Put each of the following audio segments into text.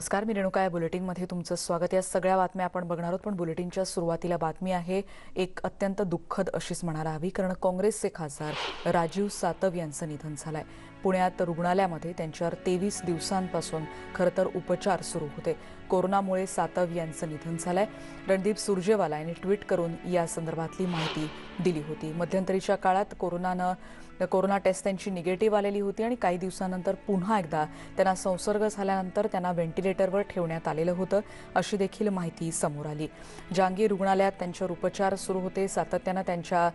नमस्कार मी रेणुका या बुलेटिनमध्ये तुमचं स्वागत. या सगळ्या बातम्या आपण बघणार आहोत पण बुलेटिनच्या सुरुवातीला बातमी आहे एक अत्यंत दुःखद अशीच म्हणायला हवी कारण काँग्रेसचे खासदार राजीव सातव यांचं निधन झालं आहे पुण्यात रुग्णालयामध्ये त्यांच्यावर तेवीस दिवसांपासून खरं तर उपचार सुरू होते. कोरोनामुळे सातव यांचं निधन झालंय. रणदीप सुरजेवाला यांनी ट्विट करून या संदर्भातली माहिती दिली होती. मध्यंतरीच्या काळात कोरोनानं कोरोना टेस्ट त्यांची निगेटिव्ह आलेली होती आणि काही दिवसानंतर पुन्हा एकदा त्यांना संसर्ग झाल्यानंतर त्यांना व्हेंटिलेटरवर ठेवण्यात आलेलं होतं अशी देखील माहिती समोर आली. जहांगीर रुग्णालयात त्यांच्यावर उपचार सुरू होते सातत्यानं त्यांच्या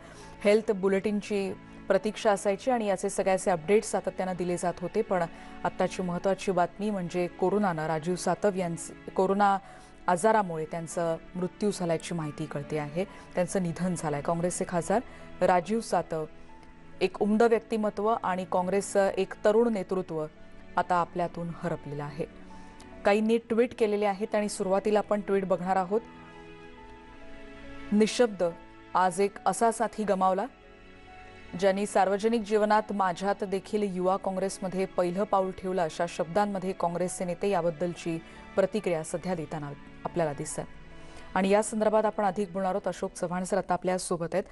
हेल्थ बुलेटिनची प्रतीक्षा असायची आणि याचे सगळ्याचे अपडेट्स सातत्यानं दिले जात होते. पण आत्ताची महत्त्वाची बातमी म्हणजे कोरोनानं राजीव सातव यांचं कोरोना आजारामुळे त्यांचं मृत्यू झाल्याची माहिती कळते आहे. त्यांचं निधन झालं आहे काँग्रेसचे खासदार राजीव सातव एक उमद व्यक्तिमत्व आणि काँग्रेसचं एक तरुण नेतृत्व आता आपल्यातून हरपलेलं आहे. काहींनी ट्विट केलेले आहेत आणि सुरुवातीला आपण ट्विट बघणार आहोत. निशब्द आज एक असा साथी गमावला ज्यांनी सार्वजनिक जीवनात माझ्यात देखील युवा काँग्रेसमध्ये पहिलं पाऊल ठेवलं अशा शब्दांमध्ये काँग्रेसचे नेते याबद्दलची प्रतिक्रिया सध्या देताना आपल्याला दिसत आणि या संदर्भात आपण अधिक बोलणार आहोत. अशोक चव्हाण सर आता आपल्यासोबत आहेत.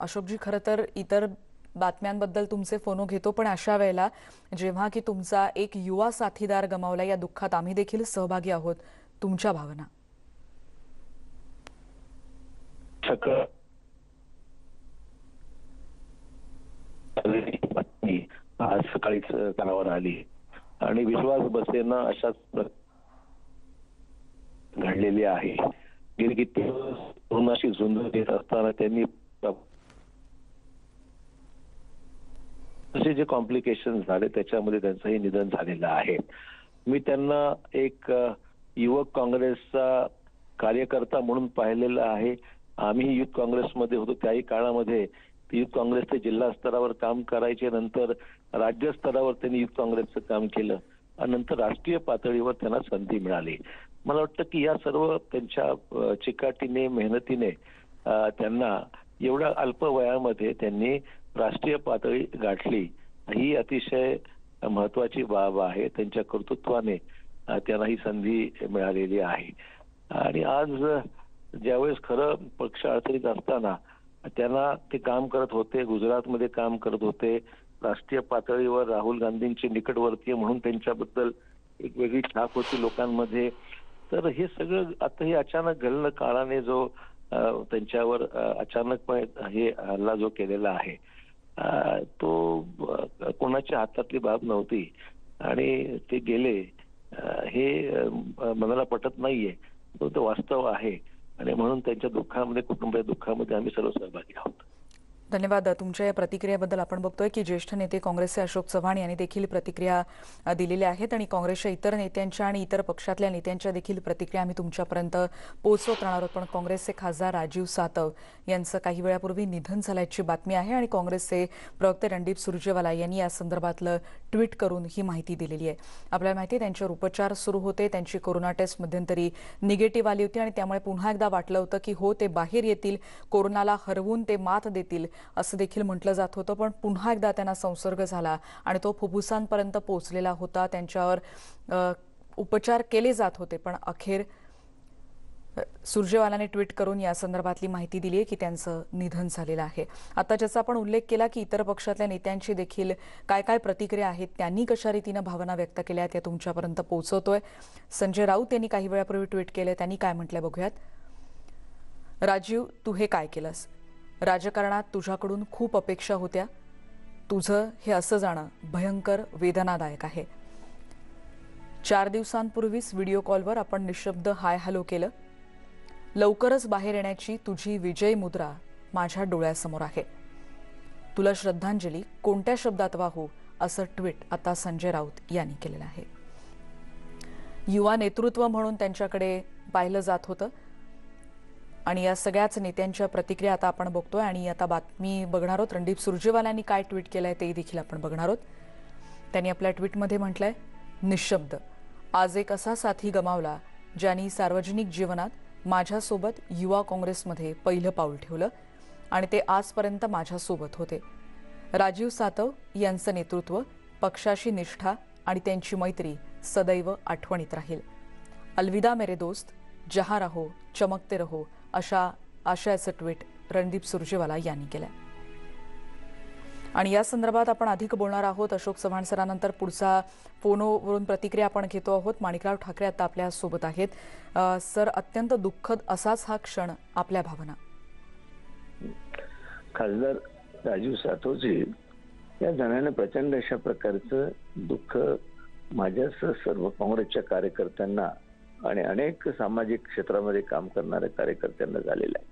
अशोकजी खरं तर इतर बातम्यांबद्दल तुमचे फोनो घेतो पण अशा वेळेला जेव्हा की तुमचा एक युवा साथीदार गमावला या दुःखात आम्ही देखील सहभागी आहोत. तुमच्या भावना. आज सकाळीच कानावर आली. आणि विश्वास बसेना अशाच घडलेली आहे. गेली किती दिवस कोरोनाशी झुंज देत असताना त्यांनी असे जे कॉम्प्लिकेशन झाले त्याच्यामध्ये त्यांचंही निधन झालेलं आहे. मी त्यांना एक युवक काँग्रेसचा कार्यकर्ता म्हणून पाहिलेला आहे. आम्ही युथ काँग्रेसमध्ये होतो. त्याही काळामध्ये युथ काँग्रेसचे जिल्हा स्तरावर काम करायचे. नंतर राज्य स्तरावर त्यांनी युथ काँग्रेसचं काम केलं. आणि नंतर राष्ट्रीय पातळीवर त्यांना संधी मिळाली. मला वाटतं की या सर्व त्यांच्या चिकाटीने मेहनतीने त्यांना एवढ्या अल्प वयामध्ये त्यांनी राष्ट्रीय पातळी गाठली. ही अतिशय महत्वाची बाब आहे. त्यांच्या कर्तृत्वाने त्यांना ही संधी मिळालेली आहे. आणि आज ज्यावेळेस खरं पक्ष अडचणीत असताना त्यांना ते काम करत होते गुजरातमध्ये काम करत होते. राष्ट्रीय पातळीवर राहुल गांधींचे निकटवर्तीय म्हणून त्यांच्याबद्दल एक वेगळी छाप होती लोकांमध्ये. तर हे सगळं आता हे अचानक घडलं काळाने जो त्यांच्यावर अचानकपणे हे हल्ला जो केलेला आहे तो कोणाच्या हातातली बाब नव्हती. आणि ते गेले. हे मनाला पटत नाहीये. तो तो वास्तव आहे. आणि म्हणून त्यांच्या दुःखामध्ये कुटुंबाच्या दुःखामध्ये आम्ही सर्व सहभागी आहोत. धन्यवाद. तुमच्या या प्रतिक्रियेबद्दल आपण बघतोय की ज्येष्ठ नेते काँग्रेसचे अशोक चव्हाण यांनी देखील प्रतिक्रिया दिलेल्या आहेत आणि काँग्रेसच्या इतर नेत्यांच्या आणि इतर पक्षातल्या नेत्यांच्या देखील प्रतिक्रिया आम्ही तुमच्यापर्यंत पोहोचवत राहणार आहोत. पण काँग्रेसचे खासदार राजीव सातव यांचं काही वेळापूर्वी निधन झाल्याची बातमी आहे आणि काँग्रेसचे प्रवक्ते रणदीप सुरजेवाला यांनी या संदर्भातलं ट्विट करून ही माहिती दिलेली आहे. आपल्याला माहिती आहे त्यांच्यावर उपचार सुरू होते त्यांची कोरोना टेस्ट मध्यंतरी निगेटिव्ह आली होती आणि त्यामुळे पुन्हा एकदा वाटलं होतं की हो ते बाहेर येतील कोरोनाला हरवून ते मात देतील. असं देखील म्हटलं जात होतं. पण पुन्हा एकदा त्यांना संसर्ग झाला आणि तो फुफ्फुसांपर्यंत पोहोचलेला होता. त्यांच्यावर उपचार केले जात होते. पण अखेर सुरजेवालाने ट्विट करून या संदर्भातली माहिती दिली आहे की त्यांचं निधन झालेलं आहे. आता ज्याचा आपण उल्लेख केला की इतर पक्षातल्या नेत्यांची देखील काय काय प्रतिक्रिया आहेत त्यांनी कशा रीतीनं भावना व्यक्त केल्या आहेत त्या तुमच्यापर्यंत पोहोचवतोय. संजय राऊत यांनी काही वेळापूर्वी ट्विट केलं. त्यांनी काय म्हटलंय बघूयात. राजीव तू हे काय केलंस? राजकारणात तुझ्याकडून खूप अपेक्षा होत्या. तुझं हे असं जाणं भयंकर वेदनादायक आहे. चार दिवसांपूर्वीच व्हिडिओ कॉलवर आपण निशब्द हाय हॅलो केलं. लवकरच बाहेर येण्याची तुझी विजय मुद्रा माझ्या डोळ्यासमोर आहे. तुला श्रद्धांजली कोणत्या शब्दात वाहू असं ट्विट आता संजय राऊत यांनी केलेलं आहे. युवा नेतृत्व म्हणून त्यांच्याकडे पाहिलं जात होतं. आणि या सगळ्याच नेत्यांच्या प्रतिक्रिया आता आपण बघतोय आणि आता बातमी बघणार आहोत. रणदीप सुरजेवालांनी काय ट्विट केलंय ते देखील आपण बघणार आहोत. त्यांनी आपल्या ट्विटमध्ये म्हटलंय निशब्द. आज एक असा साथी गमावला ज्यांनी सार्वजनिक जीवनात माझ्यासोबत युवा काँग्रेसमध्ये पहिलं पाऊल ठेवलं आणि ते आजपर्यंत माझ्यासोबत होते. राजीव सातव यांचं नेतृत्व पक्षाशी निष्ठा आणि त्यांची मैत्री सदैव आठवणीत राहील. अलविदा मेरे दोस्त. जहा रहो चमकते रहो. अशा आशयाचं ट्विट रणदीप सुरजेवाला यांनी केलंय. आणि या संदर्भात आपण अधिक बोलणार आहोत. अशोक चव्हाण सरानंतर पुढचा फोनवरून प्रतिक्रिया आपण घेतो आहोत. माणिकराव ठाकरे आता आपल्यासोबत आहेत. सर अत्यंत दुःखद असाच हा क्षण आपल्या भावना. खासदार राजीव सातोजी या जणांना प्रचंड अशा प्रकारचं दुःख माझ्यासह सर्व काँग्रेसच्या कार्यकर्त्यांना आणि अनेक सामाजिक क्षेत्रामध्ये काम करणाऱ्या कार्यकर्त्यांना झालेलं आहे.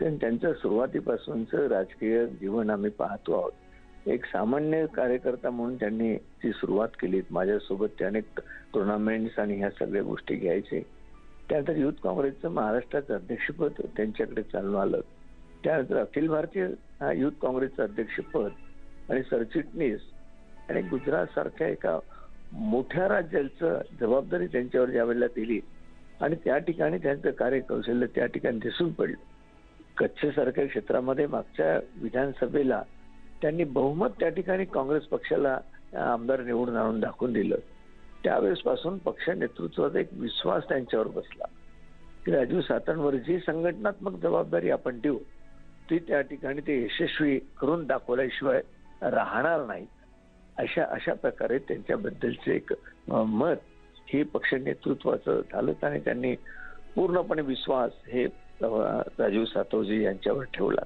कारण त्यांचं सुरुवातीपासूनचं राजकीय जीवन आम्ही पाहतो आहोत. एक सामान्य कार्यकर्ता म्हणून त्यांनी ती सुरुवात केली माझ्यासोबत ते अनेक टुर्नामेंट्स आणि ह्या सगळ्या गोष्टी घ्यायचे. त्यानंतर युथ काँग्रेसचं महाराष्ट्राचं अध्यक्षपद त्यांच्याकडे चालून आलं. त्यानंतर अखिल भारतीय हा युथ काँग्रेसचं अध्यक्षपद आणि सरचिटणीस आणि गुजरात सारख्या एका मोठ्या राज्याचं जबाबदारी त्यांच्यावर ज्यावेळेला दिली आणि त्या ठिकाणी त्यांचं कार्यकौशल्य त्या ठिकाणी दिसून पडलं. कच्छसारख्या क्षेत्रामध्ये मागच्या विधानसभेला त्यांनी बहुमत त्या ठिकाणी काँग्रेस पक्षाला आमदार निवडून आणून दाखवून दिलं. त्यावेळेस पासून पक्ष नेतृत्वाचा एक विश्वास त्यांच्यावर बसला. की राजीव सातांवर जी संघटनात्मक जबाबदारी आपण देऊ ती त्या ठिकाणी ते यशस्वी करून दाखवल्याशिवाय राहणार नाही. अशा अशा प्रकारे त्यांच्याबद्दलचे एक मत हे पक्ष नेतृत्वाचं झालंच आणि त्यांनी पूर्णपणे विश्वास हे राजीव सातवजी यांच्यावर ठेवला.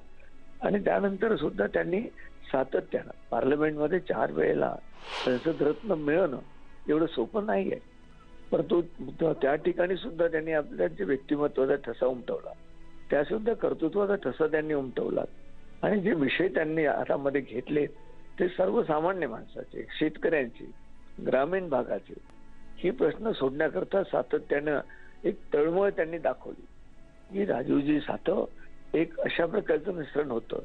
आणि त्यानंतर सुद्धा त्यांनी सातत्यानं पार्लमेंटमध्ये चार वेळेला संसद रत्न मिळवणं एवढं सोपं नाही आहे परंतु त्या ठिकाणी सुद्धा त्यांनी आपल्या जे व्यक्तिमत्वाचा ठसा उमटवला त्या सुद्धा कर्तृत्वाचा ठसा त्यांनी उमटवला. आणि जे विषय त्यांनी हातामध्ये घेतले ते सर्वसामान्य माणसाचे शेतकऱ्यांचे ग्रामीण भागाचे ही प्रश्न सोडण्याकरता सातत्यानं एक तळमळ त्यांनी दाखवली. की राजीवजी सातव एक अशा प्रकारचं मिश्रण होतं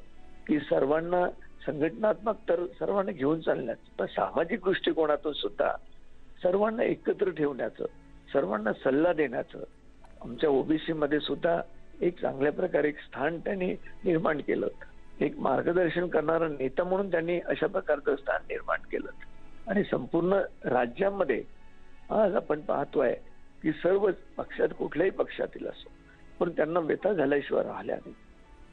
की सर्वांना संघटनात्मक तर सर्वांना घेऊन चालण्याचं पण सामाजिक दृष्टिकोनातून सुद्धा सर्वांना एकत्र ठेवण्याचं सर्वांना सल्ला देण्याचं आमच्या ओबीसी मध्ये सुद्धा एक चांगल्या प्रकारे एक स्थान त्यांनी निर्माण केलं एक मार्गदर्शन करणारा नेता म्हणून त्यांनी अशा प्रकारचं स्थान निर्माण केलं. आणि संपूर्ण राज्यामध्ये आज आपण पाहतोय की सर्व पक्षात कुठल्याही पक्षातील असो पण त्यांना व्यथा झाल्याशिवाय राहिल्या नाही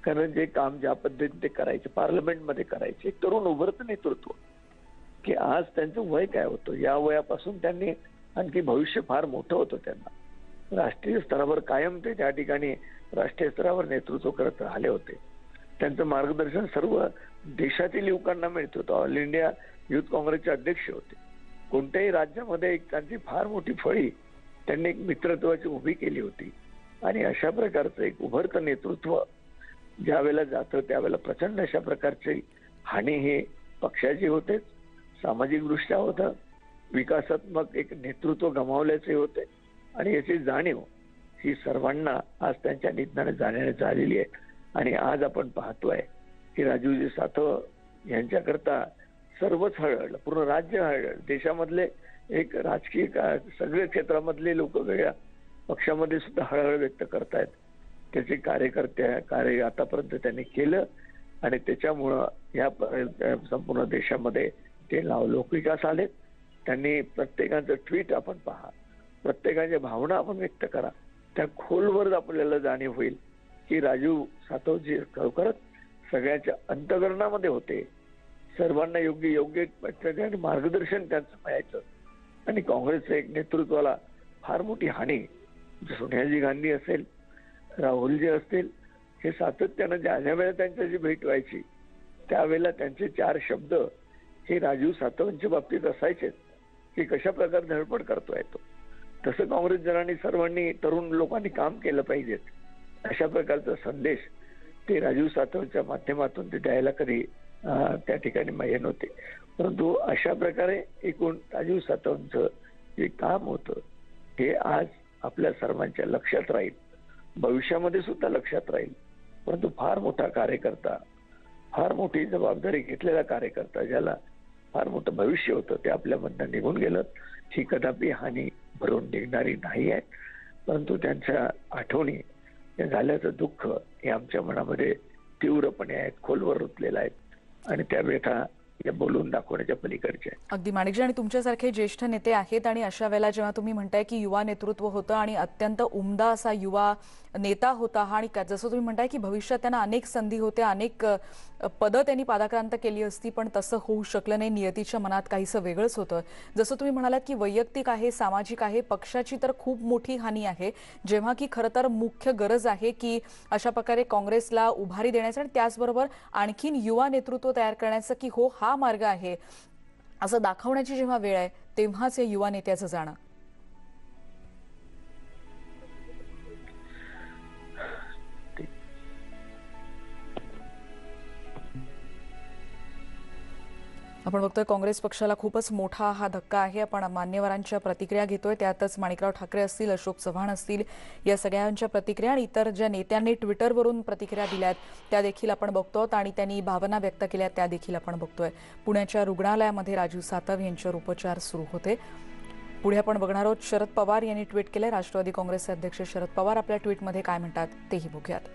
कारण जे काम ज्या पद्धतीने ते करायचे पार्लमेंटमध्ये करायचे एक तरुण उभरतं नेतृत्व की आज त्यांचं वय काय होतं? या वयापासून त्यांनी आणखी भविष्य फार मोठं होतं त्यांना. राष्ट्रीय स्तरावर कायम ते त्या ठिकाणी राष्ट्रीय स्तरावर नेतृत्व करत राहिले होते. त्यांचं मार्गदर्शन सर्व देशातील युवकांना मिळत होतं. ऑल इंडिया युथ काँग्रेसचे अध्यक्ष होते. कोणत्याही राज्यामध्ये एक त्यांची फार मोठी फळी त्यांनी एक मित्रत्वाची उभी केली होती. आणि अशा प्रकारचं एक उभरतं नेतृत्व ज्या वेळेला जातं त्यावेळेला प्रचंड अशा प्रकारची हानी हे पक्षाची होतेच. सामाजिक दृष्ट्या होतं. विकासात्मक एक नेतृत्व गमावल्याचे होते. आणि याची जाणीव ही सर्वांना आज त्यांच्या निधनाने जाण्याने झालेली आहे. आणि आज आपण पाहतोय की राजीवजी सातव यांच्याकरता सर्वच हळहळलं पूर्ण राज्य हळहळ देशामधले एक राजकीय का- सगळ्या क्षेत्रामधले लोक वेगळ्या पक्षामध्ये सुद्धा हळहळ व्यक्त करतायत. त्याचे कार्यकर्ते कार्य आतापर्यंत त्यांनी केलं आणि त्याच्यामुळं या प- संपूर्ण देशामध्ये ते नाव लोकविकास आले त्यांनी प्रत्येकाचं ट्विट आपण पहा. प्रत्येकाच्या भावना आपण व्यक्त करा. त्या खोलवर आपल्याला जाणीव होईल. की राजू सातवजी खरोखरच सगळ्याच्या अंतकरणामध्ये होते. सर्वांना योग्य योग्य मार्गदर्शन त्यांचं मिळायचं. आणि काँग्रेसच्या एक नेतृत्वाला फार मोठी हानी सोनियाजी गांधी असेल राहुलजी असतील हे सातत्यानं ज्या ज्या वेळेला त्यांच्याशी भेट व्हायची त्यावेळेला त्यांचे चार शब्द हे राजीव सातवांच्या बाबतीत असायचेच की कशा प्रकारे धडपड करतोय तो. तसं काँग्रेस जनांनी सर्वांनी तरुण लोकांनी काम केलं पाहिजेत. अशा प्रकारचा संदेश ते राजीव सातवच्या माध्यमातून ते द्यायला कधी त्या ठिकाणी माहीत नव्हते. परंतु अशा प्रकारे एकूण राजीव सातवांचं जे काम होतं हे आज आपल्या सर्वांच्या लक्षात राहील. भविष्यामध्ये सुद्धा लक्षात राहील. परंतु फार मोठा कार्यकर्ता फार मोठी जबाबदारी घेतलेला कार्यकर्ता ज्याला फार मोठं भविष्य होतं ते आपल्यामधनं निघून गेलं. ही कदापि हानी भरून निघणारी नाही आहे. परंतु त्यांच्या आठवणी या झाल्याचं दुःख हे आमच्या मनामध्ये तीव्रपणे आहेत खोलवर रुतलेलं आहेत आणि त्या व्यथा या बोलून दाखवण्याच्या पलीकडचे अगदी माणिकजी आणि तुमच्यासारखे ज्येष्ठ नेते आहेत आणि अशा वेळेला जेव्हा तुम्ही म्हणताय की युवा नेतृत्व होतं आणि अत्यंत उमदा असा युवा नेता होता हा आणि जसं तुम्ही म्हणताय की भविष्यात त्यांना अनेक संधी होत्या अनेक पदं त्यांनी पादाक्रांत केली असती पण तसं होऊ शकलं नाही. नियतीच्या मनात काहीसं वेगळंच होतं. जसं तुम्ही म्हणालात की वैयक्तिक आहे सामाजिक आहे पक्षाची तर खूप मोठी हानी आहे. जेव्हा की खरं तर मुख्य गरज आहे की अशा प्रकारे काँग्रेसला उभारी देण्याचं आणि त्याचबरोबर आणखीन युवा नेतृत्व तयार करण्याचं की हो हा मार्ग आहे. असं दाखवण्याची जेव्हा वेळ आहे तेव्हाच या युवा नेत्याचं जाणं. आपण बघतोय काँग्रेस पक्षाला खूपच मोठा हा धक्का आहे. आपण मान्यवरांच्या प्रतिक्रिया घेतोय. त्यातच माणिकराव ठाकरे असतील अशोक चव्हाण असतील या सगळ्यांच्या प्रतिक्रिया आणि इतर ज्या नेत्यांनी ट्विटरवरून प्रतिक्रिया दिल्यात त्या देखील आपण बघतो आणि त्यांनी भावना व्यक्त केल्या त्या देखील आपण बघतोय. पुण्याच्या रुग्णालयामध्ये राजीव सातव यांच्यावर उपचार सुरू होते. पुढे आपण बघणार आहोत शरद पवार यांनी ट्विट केलंय. राष्ट्रवादी काँग्रेसचे अध्यक्ष शरद पवार आपल्या ट्विटमध्ये काय म्हणतात तेही बघूयात.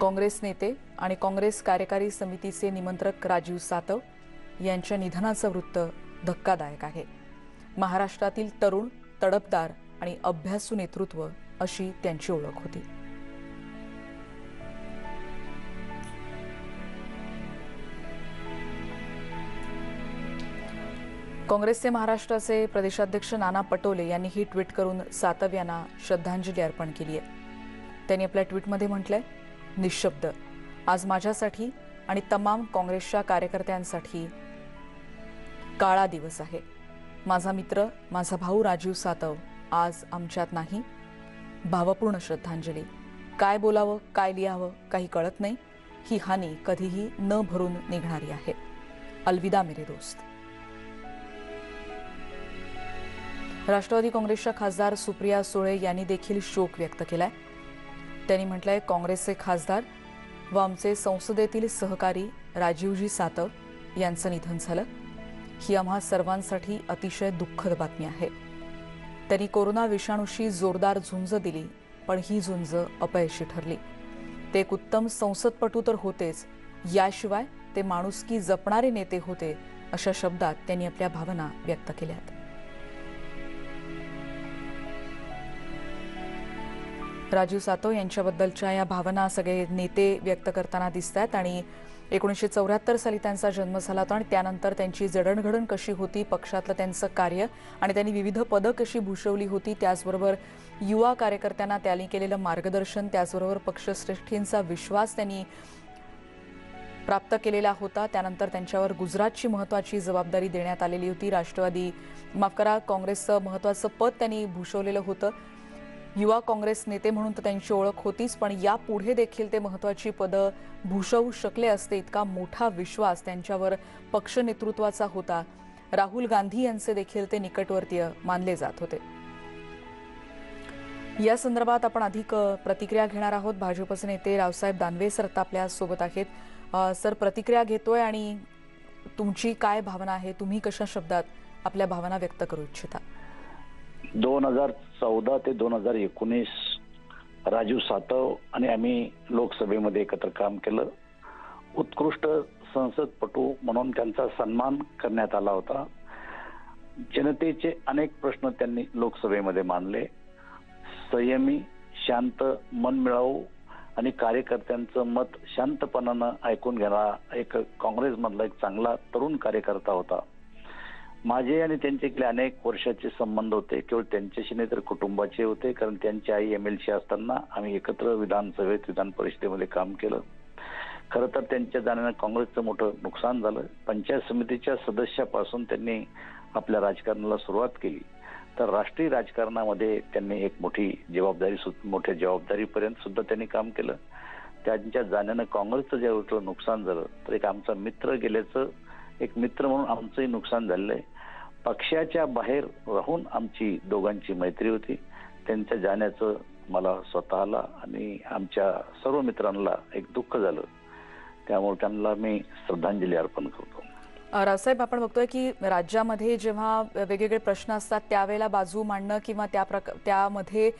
काँग्रेस नेते आणि काँग्रेस कार्यकारी समितीचे निमंत्रक राजीव सातव यांच्या निधनाचं वृत्त धक्कादायक आहे. महाराष्ट्रातील तरुण तडपदार आणि अभ्यासू नेतृत्व अशी त्यांची ओळख होती. काँग्रेसचे महाराष्ट्राचे प्रदेशाध्यक्ष नाना पटोले यांनी ही ट्विट करून सातव यांना श्रद्धांजली अर्पण केली आहे. त्यांनी आपल्या ट्विटमध्ये म्हटलंय निशब्द. आज माझ्यासाठी आणि तमाम काँग्रेसच्या कार्यकर्त्यांसाठी काळा दिवस आहे. माझा मित्र माझा भाऊ राजीव सातव आज आमच्यात नाही. भावपूर्ण श्रद्धांजली. काय बोलावं काय लिहावं काही कळत नाही. ही हानी कधीही न भरून निघणारी आहे. अलविदा मेरे दोस्त. राष्ट्रवादी काँग्रेसच्या खासदार सुप्रिया सुळे यांनी देखील शोक व्यक्त केलाय. त्यांनी म्हटलंय काँग्रेसचे खासदार व आमचे संसदेतील सहकारी राजीवजी सातव यांचं निधन झालं. ही आम्हा सर्वांसाठी अतिशय दुःखद बातमी आहे. त्यांनी कोरोना विषाणूशी जोरदार झुंज दिली पण ही झुंज अपयशी ठरली. ते एक उत्तम संसदपटू तर होतेच याशिवाय ते माणुसकी जपणारे नेते होते अशा शब्दात त्यांनी आपल्या भावना व्यक्त केल्यात राजीव सातव यांच्याबद्दलच्या या भावना सगळे नेते व्यक्त करताना दिसत आहेत आणि एकोणीसशे चौऱ्याहत्तर साली त्यांचा जन्म झाला होता आणि त्यानंतर त्यांची जडणघडण कशी होती पक्षातलं त्यांचं कार्य आणि त्यांनी विविध पदं कशी भूषवली होती त्याचबरोबर युवा कार्यकर्त्यांना त्यांनी केलेलं मार्गदर्शन त्याचबरोबर पक्षश्रेष्ठींचा विश्वास त्यांनी प्राप्त केलेला होता. त्यानंतर त्यांच्यावर गुजरातची महत्वाची जबाबदारी देण्यात आलेली होती. राष्ट्रवादी माफ करा काँग्रेसचं महत्वाचं पद त्यांनी भूषवलेलं होतं. युवा काँग्रेस नेते म्हणून तर त्यांची ओळख होतीच पण यापुढे देखील ते महत्वाची पदं भूषवू शकले असते इतका मोठा विश्वास त्यांच्यावर पक्ष नेतृत्वाचा होता. राहुल गांधी यांचे देखील ते निकटवर्तीय मानले जात होते. या संदर्भात आपण अधिक प्रतिक्रिया घेणार आहोत. भाजपचे नेते रावसाहेब दानवे सर आता आपल्यासोबत आहेत. सर प्रतिक्रिया घेतोय आणि तुमची काय भावना आहे? तुम्ही कशा शब्दात आपल्या भावना व्यक्त करू इच्छिता? दोन हजार चौदा ते दोन हजार एकोणीस राजीव सातव आणि आम्ही लोकसभेमध्ये एकत्र काम केलं. उत्कृष्ट संसदपटू म्हणून त्यांचा सन्मान करण्यात आला होता. जनतेचे अनेक प्रश्न त्यांनी लोकसभेमध्ये मांडले. संयमी शांत मन मिळावू आणि कार्यकर्त्यांचं मत शांतपणानं ऐकून घेणारा एक काँग्रेसमधला एक चांगला तरुण कार्यकर्ता होता. माझे आणि त्यांच्याकडे अनेक वर्षाचे संबंध होते. केवळ त्यांच्याशी नाही तर कुटुंबाचे होते. कारण त्यांची आई एम एल सी असताना आम्ही एकत्र विधानसभेत विधान परिषदेमध्ये काम केलं. खरं तर त्यांच्या जाण्यानं काँग्रेसचं मोठं नुकसान झालं. पंचायत समितीच्या सदस्यापासून त्यांनी आपल्या राजकारणाला सुरुवात केली. तर राष्ट्रीय राजकारणामध्ये त्यांनी एक मोठी जबाबदारी सु- मोठ्या जबाबदारीपर्यंत सुद्धा त्यांनी काम केलं. त्यांच्या जाण्यानं काँग्रेसचं ज्या नुकसान झालं तर एक आमचा मित्र गेल्याचं एक मित्र म्हणून आमचंही नुकसान झालेलं आहे. पक्षाच्या बाहेर राहून आमची दोघांची मैत्री होती. त्यांच्या जाण्याचं मला स्वतःला आणि आमच्या सर्व मित्रांना एक दुःख झालं. त्यामुळे त्यांना मी श्रद्धांजली अर्पण करतो. रावसाहेब आपण बघतोय की राज्यामध्ये जेव्हा वेगवेगळे प्रश्न असतात त्यावेळेला बाजू मांडणं किंवा त्या प्रक त्यामध्ये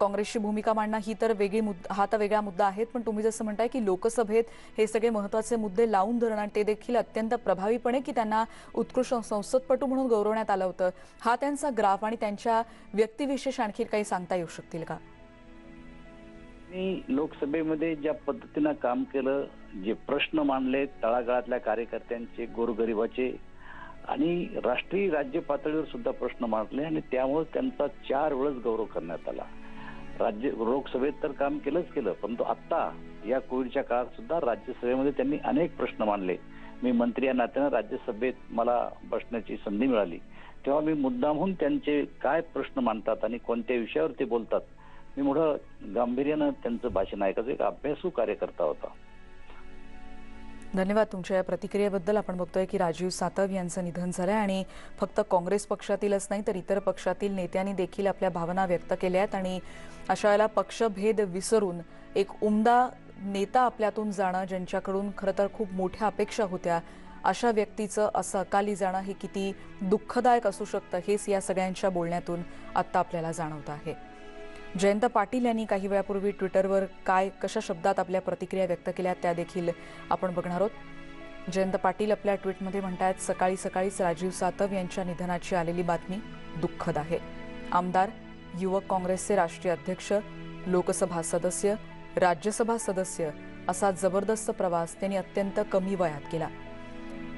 काँग्रेसची भूमिका मांडणं ही तर वेगळी मुद्दा हा तर वेगळा मुद्दा आहे पण तुम्ही जसं म्हणताय की लोकसभेत हे सगळे महत्त्वाचे मुद्दे लावून धरणं ते देखील अत्यंत प्रभावीपणे की त्यांना उत्कृष्ट संसदपटू म्हणून गौरवण्यात आलं होतं. हा त्यांचा ग्राफ आणि त्यांच्या व्यक्तिविशेष आणखी काही सांगता येऊ शकतील का? मी लोकसभेमध्ये ज्या पद्धतीनं काम केलं जे प्रश्न मांडले तळागाळातल्या कार्यकर्त्यांचे गोरगरिबाचे आणि राष्ट्रीय राज्य पातळीवर सुद्धा प्रश्न मांडले आणि त्यामुळे त्यांचा चार वेळेस गौरव करण्यात आला. राज्य लोकसभेत तर काम केलंच केलं परंतु आत्ता या कोविडच्या काळात सुद्धा राज्यसभेमध्ये त्यांनी अनेक प्रश्न मांडले. मी मंत्री या नात्यानं राज्यसभेत मला बसण्याची संधी मिळाली. तेव्हा मी मुद्दामहून त्यांचे काय प्रश्न मांडतात आणि कोणत्या विषयावर ते बोलतात मी मोठं गांभीर्यानं त्यांचं भाषण ऐकायचं. एक अभ्यासू कार्यकर्ता होता. धन्यवाद तुमच्या या प्रतिक्रियेबद्दल. आपण बघतोय की राजीव सातव यांचं निधन झालंय आणि फक्त काँग्रेस पक्षातीलच नाही तर इतर पक्षातील नेत्यांनी देखील आपल्या भावना व्यक्त केल्या आहेत आणि अशा वेळेला पक्षभेद विसरून एक उमदा नेता आपल्यातून जाणं ज्यांच्याकडून खरं तर खूप मोठ्या अपेक्षा होत्या अशा व्यक्तीचं असं अकाली जाणं हे किती दुःखदायक असू शकतं हेच या सगळ्यांच्या बोलण्यातून आत्ता आपल्याला जाणवतं आहे. जयंत पाटील यांनी काही वेळापूर्वी ट्विटरवर काय कशा शब्दात आपल्या प्रतिक्रिया व्यक्त केल्या त्या देखील आपण बघणार आहोत. जयंत पाटील आपल्या ट्विटमध्ये म्हणतायत सकाळी सकाळीच राजीव सातव यांच्या निधनाची आलेली बातमी दुःखद आहे. आमदार युवक काँग्रेसचे राष्ट्रीय अध्यक्ष लोकसभा सदस्य राज्यसभा सदस्य असा जबरदस्त प्रवास त्यांनी अत्यंत कमी वयात केला.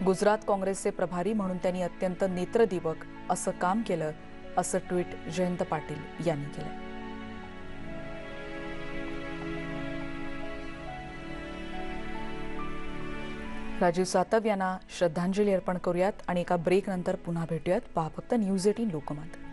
गुजरात काँग्रेसचे प्रभारी म्हणून त्यांनी अत्यंत नेत्रदीपक असं काम केलं असं ट्विट जयंत पाटील यांनी केलं. राजीव सातव यांना श्रद्धांजली अर्पण करूयात आणि एका ब्रेकनंतर पुन्हा भेटूयात. पहा फक्त न्यूज एटीन लोकमत.